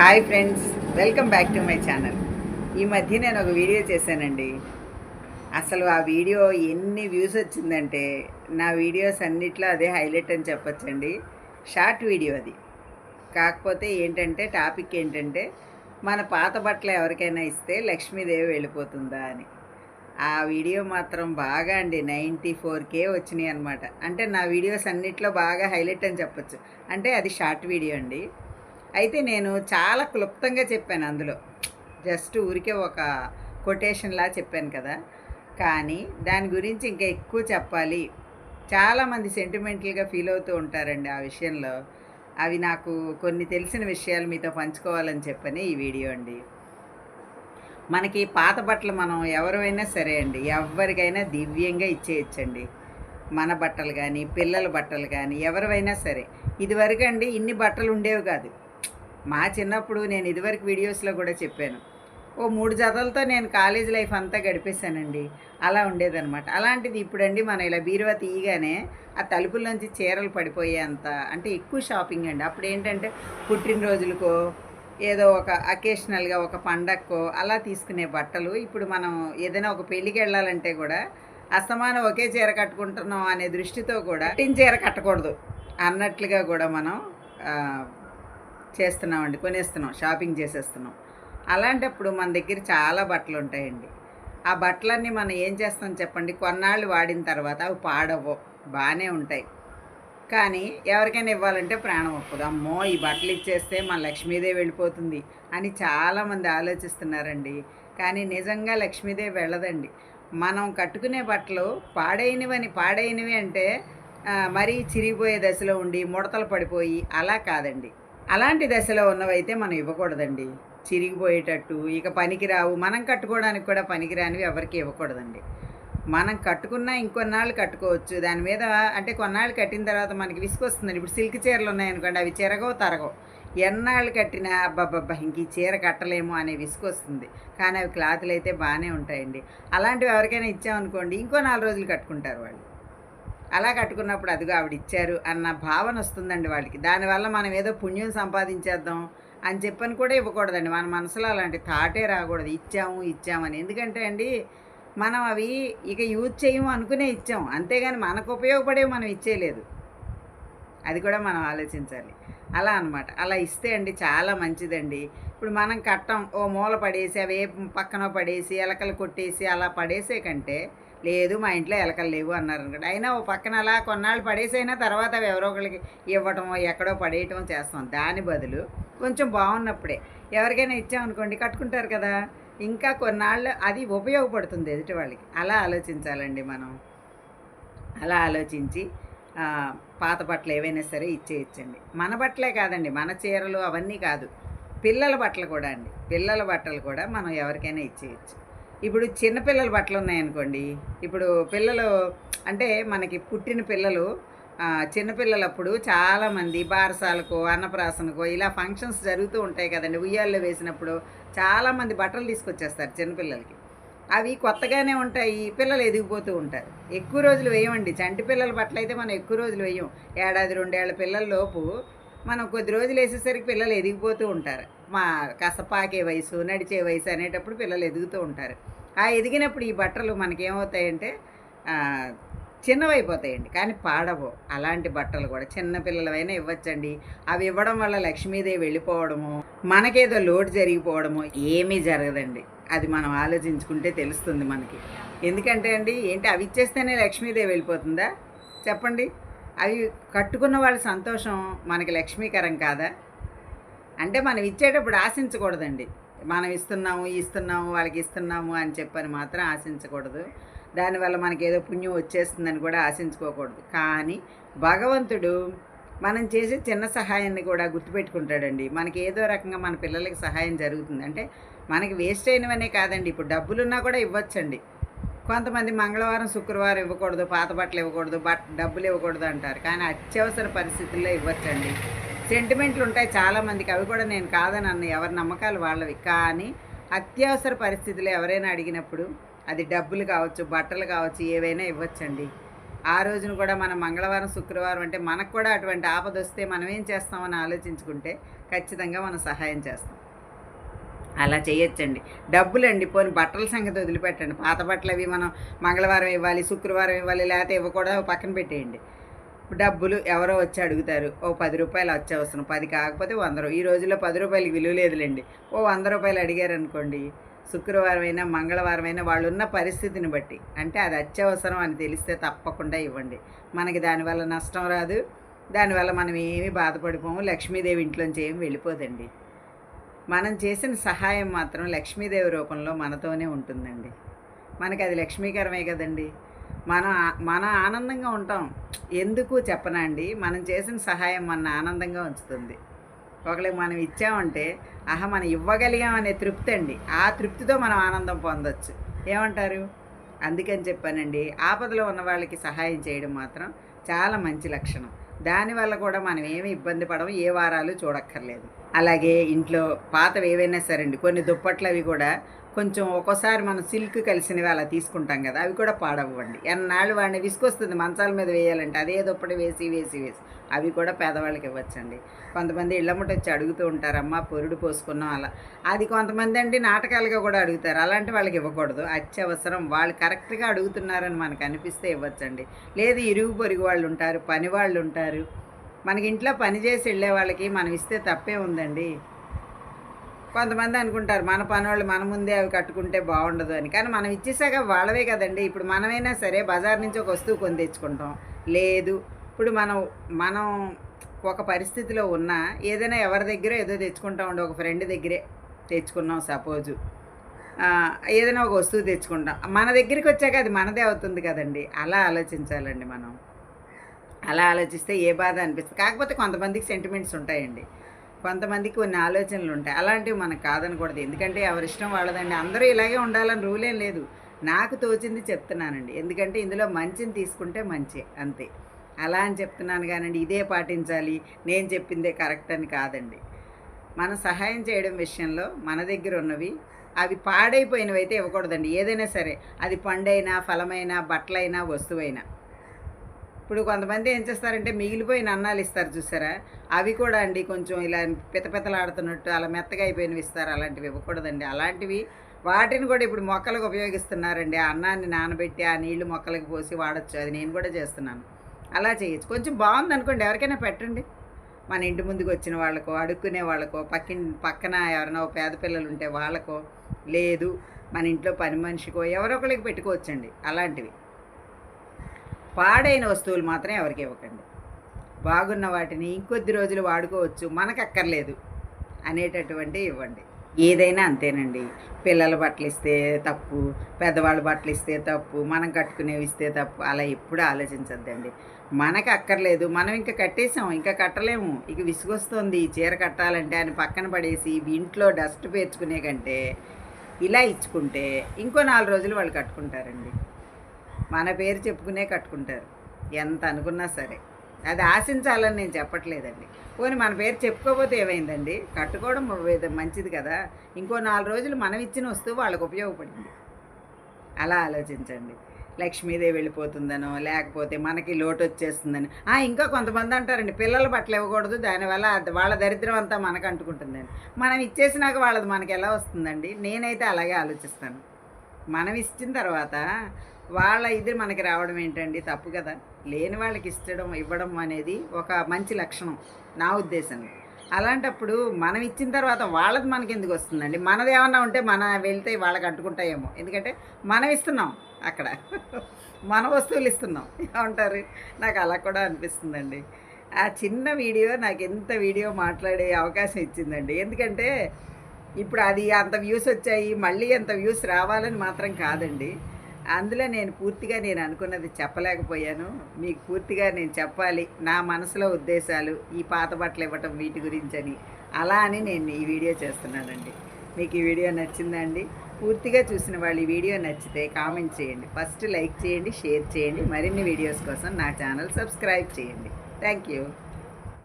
Hi friends welcome back to my channel. ఈ మధ్య నేను ఒక వీడియో చేశానండి. అసలు ఆ వీడియో ఎన్ని వ్యూస్ వచ్చిందంటే నా వీడియోస్ అన్నిట్లో అదే హైలైట్ అని చెప్పొచ్చండి. షార్ట్ వీడియో అది. కాకపోతే ఏంటంటే టాపిక్ ఏంటంటే మన పాత బట్టలు ఎవరికైనా ఇస్తే లక్ష్మీదేవి వెళ్ళిపోతుందా అని. ఆ వీడియో మాత్రం బాగా అండి. నైంటీ ఫోర్ కే వచ్చినాయి అనమాట అంటే నా వీడియోస్ అన్నిట్లో బాగా హైలైట్ అని చెప్పొచ్చు. అంటే అది షార్ట్ వీడియో అండి. అయితే నేను చాలా క్లుప్తంగా చెప్పాను అందులో. జస్ట్ ఊరికే ఒక కొటేషన్లా చెప్పాను కదా. కానీ దాని గురించి ఇంకా ఎక్కువ చెప్పాలి. చాలామంది సెంటిమెంటల్గా ఫీల్ అవుతూ ఉంటారండి ఆ విషయంలో. అవి నాకు కొన్ని తెలిసిన విషయాలు మీతో పంచుకోవాలని చెప్పని ఈ వీడియో అండి. మనకి పాత బట్టలు మనం ఎవరైనా సరే అండి ఎవరికైనా దివ్యంగా ఇచ్చేయచ్చండి. మన బట్టలు కానీ పిల్లల బట్టలు కానీ ఎవరివైనా సరే. ఇదివరకు అండి ఇన్ని బట్టలు ఉండేవి కాదు. మా చిన్నప్పుడు నేను ఇదివరకు వీడియోస్లో కూడా చెప్పాను. ఓ మూడు జతలతో నేను కాలేజ్ లైఫ్ అంతా గడిపేశానండి. అలా ఉండేదనమాట అలాంటిది ఇప్పుడండి మనం ఇలా బీరువా తీయగానే ఆ తలుపుల్లోంచి చీరలు పడిపోయేంత అంటే ఎక్కువ షాపింగ్ అండి. అప్పుడు ఏంటంటే పుట్టినరోజులకో ఏదో ఒక అకేషనల్గా ఒక పండక్కో అలా తీసుకునే బట్టలు. ఇప్పుడు మనం ఏదైనా ఒక పెళ్ళికి వెళ్ళాలంటే కూడా అస్తమానం ఒకే చీర కట్టుకుంటున్నాం అనే దృష్టితో కూడా పుట్టిన చీర కట్టకూడదు అన్నట్లుగా కూడా మనం చేస్తున్నామండి కొనేస్తున్నాం షాపింగ్ చేసేస్తున్నాం. అలాంటప్పుడు మన దగ్గర చాలా బట్టలు ఉంటాయండి ఆ బట్టలన్నీ మనం ఏం చేస్తాం చెప్పండి? కొన్నాళ్ళు వాడిన తర్వాత అవి పాడవు బాగానే ఉంటాయి. కానీ ఎవరికైనా ఇవ్వాలంటే ప్రాణం ఒప్పదు. అమ్మో ఈ బట్టలు ఇచ్చేస్తే మన లక్ష్మీదేవి వెళ్ళిపోతుంది అని చాలామంది ఆలోచిస్తున్నారండి. కానీ నిజంగా లక్ష్మీదేవి వెళ్ళదండి. మనం కట్టుకునే బట్టలు పాడైనవని పాడైనవి అంటే మరీ చిరిగిపోయే దశలో ఉండి ముడతలు పడిపోయి అలా కాదండి. అలాంటి దశలో ఉన్నవైతే మనం ఇవ్వకూడదండి. చిరిగిపోయేటట్టు ఇక పనికిరావు. మనం కట్టుకోవడానికి కూడా పనికిరానివి ఎవరికి ఇవ్వకూడదండి. మనం కట్టుకున్నా ఇంకొన్నాళ్ళు కట్టుకోవచ్చు. దాని మీద అంటే కొన్నాళ్ళు కట్టిన తర్వాత మనకి విసుకొస్తుందండి ఇప్పుడు సిల్క్ చీరలు ఉన్నాయనుకోండి అవి చిరగో తరగవు. ఎన్నాళ్ళు కట్టినా అబ్బబ్బబ్బా ఇంక ఈ చీర కట్టలేము అనే విసుకొస్తుంది కానీ అవి క్లాతులు అయితే బాగానే ఉంటాయండి. అలాంటివి ఎవరికైనా ఇచ్చామనుకోండి ఇంకో నాలుగు రోజులు కట్టుకుంటారు వాళ్ళు. అలా కట్టుకున్నప్పుడు అదిగో ఆవిడ ఇచ్చారు అన్న భావన వస్తుందండి వాళ్ళకి. దానివల్ల మనం ఏదో పుణ్యం సంపాదించేద్దాం అని చెప్పని కూడా ఇవ్వకూడదండి. మన మనసులో అలాంటి థాటే రాకూడదు. ఇచ్చాము ఇచ్చామని ఎందుకంటే అండి మనం అవి ఇక యూజ్ చేయము అనుకునే ఇచ్చాం. అంతేగాని మనకు ఉపయోగపడేవి మనం ఇచ్చేయలేదు. అది కూడా మనం ఆలోచించాలి. అలా అన్నమాట. అలా ఇస్తే అండి చాలా మంచిదండి. ఇప్పుడు మనం కట్టం ఓ మూల పడేసి అవి ఏ పక్కన పడేసి ఎలకలు కొట్టేసి అలా పడేసే కంటే లేదు మా ఇంట్లో ఎలకలు లేవు అన్నారు అనుకోండి. అయినా ఓ పక్కన అలా కొన్నాళ్ళు పడేసైనా తర్వాత అవి ఎవరో ఒకరికి ఇవ్వటమో ఎక్కడో పడేయటం చేస్తాం. దాని బదులు కొంచెం బాగున్నప్పుడే. ఎవరికైనా ఇచ్చామనుకోండి కట్టుకుంటారు కదా. ఇంకా కొన్నాళ్ళు అది ఉపయోగపడుతుంది ఎదుటి వాళ్ళకి. అలా ఆలోచించాలండి మనం. అలా ఆలోచించి పాత బట్టలు ఏవైనా సరే ఇచ్చేయచ్చండి. మన బట్టలే కాదండి మన చీరలు అవన్నీ కాదు. పిల్లల బట్టలు కూడా అండి. పిల్లల బట్టలు కూడా మనం ఎవరికైనా ఇచ్చేయచ్చు. ఇప్పుడు చిన్నపిల్లల బట్టలు ఉన్నాయనుకోండి ఇప్పుడు పిల్లలు అంటే మనకి పుట్టిన పిల్లలు చిన్నపిల్లలప్పుడు చాలామంది బారసాలకో అన్నప్రాసనకో ఇలా ఫంక్షన్స్ జరుగుతూ ఉంటాయి కదండి. ఉయ్యాల్లో వేసినప్పుడు చాలామంది బట్టలు తీసుకొచ్చేస్తారు చిన్నపిల్లలకి అవి కొత్తగానే ఉంటాయి పిల్లలు ఎదిగిపోతూ ఉంటారు. ఎక్కువ రోజులు వేయమండి. చంటి పిల్లల బట్టలు అయితే మనం ఎక్కువ రోజులు వేయం. ఏడాది రెండేళ్ళ పిల్లల లోపు మనం కొద్ది రోజులు వేసేసరికి పిల్లలు ఎదిగిపోతూ ఉంటారు. మా కాస్త పాకే వయసు నడిచే వయసు అనేటప్పుడు పిల్లలు ఎదుగుతూ ఉంటారు. ఆ ఎదిగినప్పుడు ఈ బట్టలు మనకేమవుతాయంటే చిన్నవైపోతాయండి. కానీ పాడవు. అలాంటి బట్టలు కూడా చిన్న పిల్లలవైనా ఇవ్వచ్చండి. అవి ఇవ్వడం వల్ల లక్ష్మీదేవి వెళ్ళిపోవడము మనకేదో లోటు జరిగిపోవడము ఏమీ జరగదండి. అది మనం ఆలోచించుకుంటే తెలుస్తుంది మనకి. ఎందుకంటే అండి ఏంటి అవి ఇచ్చేస్తేనే లక్ష్మీదేవి వెళ్ళిపోతుందా? చెప్పండి. అవి కట్టుకున్న వాళ్ళ సంతోషం మనకి లక్ష్మీకరం కాదా? అంటే మనం ఇచ్చేటప్పుడు ఆశించకూడదండి. మనం ఇస్తున్నాము ఇస్తున్నాము వాళ్ళకి ఇస్తున్నాము అని చెప్పని మాత్రం ఆశించకూడదు. దానివల్ల మనకి ఏదో పుణ్యం వచ్చేస్తుందని కూడా ఆశించుకోకూడదు. కానీ భగవంతుడు మనం చేసే చిన్న సహాయాన్ని కూడా గుర్తుపెట్టుకుంటాడండి. మనకి ఏదో రకంగా మన పిల్లలకి సహాయం జరుగుతుంది. అంటే మనకి వేస్ట్ అయినవనే కాదండి. ఇప్పుడు డబ్బులున్నా కూడా ఇవ్వచ్చండి. కొంతమంది మంగళవారం శుక్రవారం ఇవ్వకూడదు పాత బట్టలు ఇవ్వకూడదు బట్ డబ్బులు ఇవ్వకూడదు అంటారు. కానీ అత్యవసర పరిస్థితుల్లో ఇవ్వచ్చండి. సెంటిమెంట్లు ఉంటాయి చాలామందికి అవి కూడా నేను కాదని అన్న ఎవరి నమ్మకాలు వాళ్ళవి. కానీ అత్యవసర పరిస్థితుల్లో ఎవరైనా అడిగినప్పుడు అది డబ్బులు కావచ్చు బట్టలు కావచ్చు ఏవైనా ఇవ్వచ్చండి. ఆ రోజున కూడా మనం మంగళవారం శుక్రవారం అంటే మనకు కూడా అటువంటి ఆపద వస్తే మనం ఏం చేస్తామని ఆలోచించుకుంటే ఖచ్చితంగా మనం సహాయం చేస్తాం. అలా చేయొచ్చండి. డబ్బులండి. పోని బట్టల సంగతి వదిలిపెట్టండి. పాత బట్టలు అవి మనం మంగళవారం ఇవ్వాలి శుక్రవారం ఇవ్వాలి లేకపోతే ఇవ్వకూడదు పక్కన పెట్టేయండి. డబ్బులు ఎవరో వచ్చి అడుగుతారు. ఓ పది రూపాయలు అత్యవసరం. పది కాకపోతే వంద ఈ రోజుల్లో పది రూపాయలకి విలువ లేదులేండి. ఓ వంద రూపాయలు అడిగారనుకోండి శుక్రవారం అయినా మంగళవారం అయినా వాళ్ళు ఉన్న పరిస్థితిని బట్టి. అంటే అది అత్యవసరం అని తెలిస్తే తప్పకుండా ఇవ్వండి. మనకి దానివల్ల నష్టం రాదు. దానివల్ల మనం ఏమీ బాధపడిపోము. లక్ష్మీదేవి ఇంట్లోంచి ఏమి వెళ్ళిపోదండి. మనం చేసిన సహాయం మాత్రం లక్ష్మీదేవి రూపంలో మనతోనే ఉంటుందండి. మనకి అది లక్ష్మీకరమే కదండి. మనం మన మనం ఆనందంగా ఉంటాం. ఎందుకు చెప్పనా అండి? మనం చేసిన సహాయం మన ఆనందంగా ఉంచుతుంది. ఒకళ్ళకి మనం ఇచ్చామంటే ఆహా మనం ఇవ్వగలిగాం అనే తృప్తి అండి. ఆ తృప్తితో మనం ఆనందం పొందొచ్చు. ఏమంటారు? అందుకని చెప్పానండి. ఆపదలో ఉన్న వాళ్ళకి సహాయం చేయడం మాత్రం చాలా మంచి లక్షణం. దానివల్ల కూడా మనం ఏమి ఇబ్బంది పడము ఏ వారాలు చూడక్కర్లేదు. అలాగే ఇంట్లో పాతవి ఏవైనా సరే అండి కొన్ని దుప్పట్లు అవి కూడా కొంచెం ఒక్కోసారి మనం సిల్క్ కలిసినవి అలా తీసుకుంటాం కదా అవి కూడా పాడవ్వండి. ఎన్నాళ్ళు వాడిని విసుకొస్తుంది మంచాల మీద వేయాలంటే అదే దుప్పటి వేసి వేసి వేసి. అవి కూడా పేదవాళ్ళకి ఇవ్వచ్చండి. కొంతమంది ఇళ్ళముట వచ్చి అడుగుతూ ఉంటారు అమ్మ పొరుడు పోసుకున్నాం అలా. అది కొంతమంది అండి నాటకాలుగా కూడా అడుగుతారు. అలాంటి వాళ్ళకి ఇవ్వకూడదు. అత్యవసరం. వాళ్ళు కరెక్ట్గా అడుగుతున్నారని మనకు అనిపిస్తే ఇవ్వచ్చండి. లేదు ఇరుగు పొరుగు వాళ్ళు ఉంటారు పని వాళ్ళు ఉంటారు. మనకి ఇంట్లో పని చేసి వెళ్ళే వాళ్ళకి మనం ఇస్తే తప్పే ఉందండి. కొంతమంది అనుకుంటారు మన పనోళ్ళు మన ముందే అవి కట్టుకుంటే బాగుండదు అని. కానీ మనం ఇచ్చేసాక వాళ్ళవే కదండి. ఇప్పుడు మనమైనా సరే బజార్ నుంచి ఒక వస్తువు కొని తెచ్చుకుంటాం లేదు ఇప్పుడు మనం మనం ఒక పరిస్థితిలో ఉన్నా ఏదైనా ఎవరి దగ్గర ఏదో తెచ్చుకుంటా ఉండే ఒక ఫ్రెండ్ దగ్గరే తెచ్చుకున్నాం సపోజు. ఏదైనా ఒక వస్తువు తెచ్చుకుంటాం. మన దగ్గరికి వచ్చాక అది మనదే అవుతుంది కదండి. అలా ఆలోచించాలండి మనం. అలా ఆలోచిస్తే ఏ బాధ అనిపిస్తుంది? కాకపోతే కొంతమందికి సెంటిమెంట్స్ ఉంటాయండి. కొంతమందికి కొన్ని ఆలోచనలు ఉంటాయి. అలాంటివి మనకు కాదనకూడదు. ఎందుకంటే ఎవరి ఇష్టం వాళ్ళదండి. అందరూ ఇలాగే ఉండాలని రూలేం లేదు. నాకు తోచింది చెప్తున్నానండి. ఎందుకంటే ఇందులో మంచిని తీసుకుంటే మంచి. అంతే. అలా అని చెప్తున్నాను కానండి. ఇదే పాటించాలి. నేను చెప్పిందే కరెక్ట్ అని కాదండి. మనం సహాయం చేయడం విషయంలో మన దగ్గర ఉన్నవి అవి పాడైపోయినవి అయితే ఇవ్వకూడదండి. ఏదైనా సరే. అది పండైనా ఫలమైనా బట్టలైనా వస్తువైనా. ఇప్పుడు కొంతమంది ఏం చేస్తారంటే మిగిలిపోయిన అన్నాలు ఇస్తారు చూసారా? అవి కూడా అండి కొంచెం ఇలా పితపితలాడుతున్నట్టు అలా మెత్తగా అయిపోయినవి ఇస్తారు. అలాంటివి ఇవ్వకూడదండి. అలాంటివి వాటిని కూడా ఇప్పుడు మొక్కలకు ఉపయోగిస్తున్నారండి. ఆ అన్నాన్ని నానబెట్టి ఆ నీళ్ళు మొక్కలకు పోసి వాడచ్చు. అది నేను కూడా చేస్తున్నాను. అలా చేయొచ్చు. కొంచెం బాగుంది అనుకోండి. ఎవరికైనా పెట్టండి. మన ఇంటి ముందుకు వచ్చిన వాళ్ళకో అడుక్కునే వాళ్ళకో పక్కిన పక్కన ఎవరైనా ఓ పేద పిల్లలు ఉంటే వాళ్ళకో లేదు మన ఇంట్లో పని మనిషికో ఎవరో ఒకరికి పెట్టుకోవచ్చండి. అలాంటివి. పాడైన వస్తువులు మాత్రం ఎవరికి ఇవ్వకండి. బాగున్న వాటిని ఇంకొద్ది రోజులు వాడుకోవచ్చు మనకు అక్కర్లేదు అనేటటువంటి ఇవ్వండి. ఏదైనా అంతేనండి. పిల్లల బట్టలు ఇస్తే తప్పు పెద్దవాళ్ళ బట్టలు ఇస్తే తప్పు మనం కట్టుకునేవి ఇస్తే తప్పు అలా ఎప్పుడు ఆలోచించద్దండి. మనకు అక్కర్లేదు మనం ఇంకా కట్టేసాం ఇంకా కట్టలేము ఇక విసుగొస్తుంది చీర కట్టాలంటే అని పక్కన పడేసి ఇంట్లో డస్ట్ పేర్చుకునే కంటే ఇలా ఇచ్చుకుంటే ఇంకో నాలుగు రోజులు వాళ్ళు కట్టుకుంటారండి. మన పేరు చెప్పుకునే కట్టుకుంటారు. ఎంత అనుకున్నా సరే. అది ఆశించాలని నేను చెప్పట్లేదండి. పోనీ మన పేరు చెప్పుకోకపోతే ఏమైందండి? కట్టుకోవడం మంచిది కదా. ఇంకో నాలుగు రోజులు మనం ఇచ్చిన వస్తువు వాళ్ళకు ఉపయోగపడింది. అలా ఆలోచించండి. లక్ష్మీదేవి వెళ్ళిపోతుందనో లేకపోతే మనకి లోటు వచ్చేస్తుందని. ఇంకా కొంతమంది అంటారండి పిల్లల బట్టలు ఇవ్వకూడదు. దానివల్ల వాళ్ళ దరిద్రం అంతా మనకు అంటుకుంటుందని. మనం ఇచ్చేసినాక వాళ్ళది మనకి ఎలా వస్తుందండి? నేనైతే అలాగే ఆలోచిస్తాను. మనం ఇచ్చిన తర్వాత వాళ్ళ ఇది మనకి రావడం ఏంటండి? తప్పు కదా. లేని వాళ్ళకి ఇచ్చడం ఇవ్వడం అనేది ఒక మంచి లక్షణం నా ఉద్దేశంలో. అలాంటప్పుడు మనం ఇచ్చిన తర్వాత వాళ్ళది మనకి ఎందుకు వస్తుందండి? మనది ఏమన్నా ఉంటే మన వెళ్తే వాళ్ళకి అంటుకుంటాయేమో ఎందుకంటే మనం ఇస్తున్నాం అక్కడ. మన వస్తువులు ఇస్తున్నాం. ఏమంటారు? నాకు అలా కూడా అనిపిస్తుందండి. ఆ చిన్న వీడియో నాకు ఎంత వీడియో మాట్లాడే అవకాశం ఇచ్చిందండి. ఎందుకంటే ఇప్పుడు అది అంత వ్యూస్ వచ్చాయి మళ్ళీ అంత వ్యూస్ రావాలని మాత్రం కాదండి. అందులో నేను పూర్తిగా నేను అనుకున్నది చెప్పలేకపోయాను. మీకు పూర్తిగా నేను చెప్పాలి నా మనసులో ఉద్దేశాలు ఈ పాత బట్టలు ఇవ్వటం వీటి గురించి అని అలా అని నేను ఈ వీడియో చేస్తున్నానండి. మీకు ఈ వీడియో నచ్చిందండి పూర్తిగా చూసిన వాళ్ళు ఈ వీడియో నచ్చితే కామెంట్ చేయండి. ఫస్ట్ లైక్ చేయండి షేర్ చేయండి. మరిన్ని వీడియోస్ కోసం నా ఛానల్ సబ్స్క్రైబ్ చేయండి. Thank you.